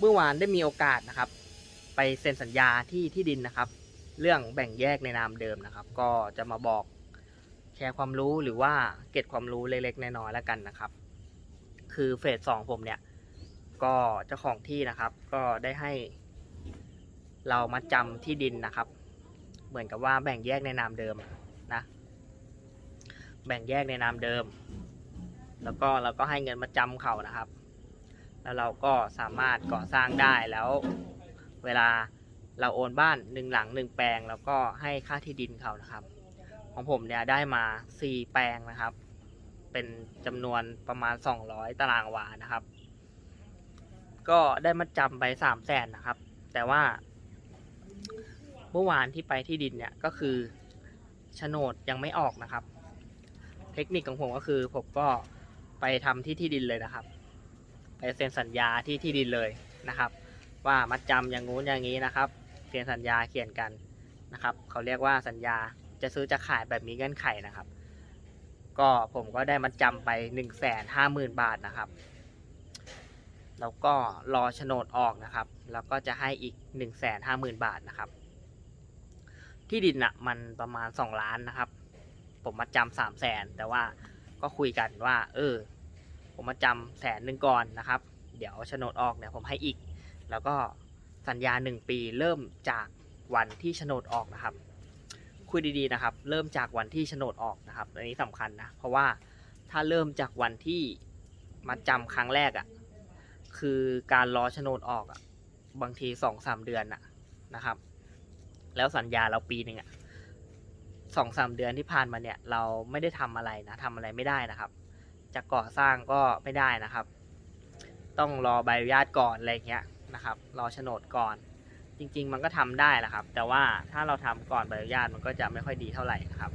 เมื่อวานได้มีโอกาสนะครับ ไปเซ็นสัญญาที่ที่ดินนะครับ เรื่องแบ่งแยกในนามเดิมนะครับ ก็จะมาบอกแชร์ความรู้หรือว่าเก็บความรู้เล็กๆน้อยๆแล้วกันนะครับ คือเฟสสองผมเนี่ย ก็เจ้าของที่นะครับ ก็ได้ให้ เรามาจำที่ดินนะครับ เหมือนกับว่าแบ่งแยกในนามเดิมนะแบ่งแยกในนามเดิม แล้วก็เราก็ให้เงินมาจำเขานะครับ แล้วเราก็สามารถก่อสร้างได้แล้ว เวลาเราโอนบ้านหนึ่งหลังหนึ่งแปลง แล้วก็ให้ค่าที่ดินเขานะครับ ของผมเนี่ยได้มาสี่แปลงนะครับ เป็นจำนวนประมาณ 200 ตารางวานะครับ ก็ได้มาจำไปสามแสนนะครับ แต่ว่า เมื่อวานที่ไปที่ดินเนี่ยก็คือโฉนดยังไม่ออกนะครับ เทคนิคของผมก็คือผมก็ไปทำที่ที่ดินเลยนะครับ ไปเซ็นสัญญาที่ที่ดินเลยนะครับ ว่ามัดจำอย่างงู้นอย่างนี้นะครับเซ็นสัญญาเขียนกันนะครับ เขาเรียกว่าสัญญาจะซื้อจะขายแบบมีเงื่อนไขนะครับ ก็ผมก็ได้มัดจำไป1นึ่งแสนห้าหมื่นบาทนะครับ แล้วก็รอโฉนดออกนะครับ แล้วก็จะให้อีก1นึ่งแสนห้าหมื่นบาทนะครับ ที่ดินอะมันประมาณ 2 ล้านนะครับ ผมมาจำสามแสนแต่ว่าก็คุยกันว่า เออ ผมมาจำแสนหนึ่งก่อนนะครับ เดี๋ยวโฉนดออกเนี่ยผมให้อีก แล้วก็สัญญาหนึ่งปีเริ่มจากวันที่โฉนดออกนะครับ คุยดีๆนะครับ เริ่มจากวันที่โฉนดออกนะครับ อันนี้สำคัญนะ เพราะว่าถ้าเริ่มจากวันที่มาจำครั้งแรกอะ่ะคือการรอโฉนดออกอะ่ะบางทีสองสามเดือนอะนะครับ แล้วสัญญาเราปีหนึ่งอะสองสามเดือนที่ผ่านมาเนี่ย เราไม่ได้ทำอะไรนะทำอะไรไม่ได้นะครับ จะก่อสร้างก็ไม่ได้นะครับ ต้องรอใบอนุญาตก่อนอะไรเงี้ยนะครับ รอโฉนดก่อน จริง ๆ มันก็ทำได้แหละครับ แต่ว่าถ้าเราทำก่อนใบอนุญาตมันก็จะไม่ค่อยดีเท่าไหร่นะครับ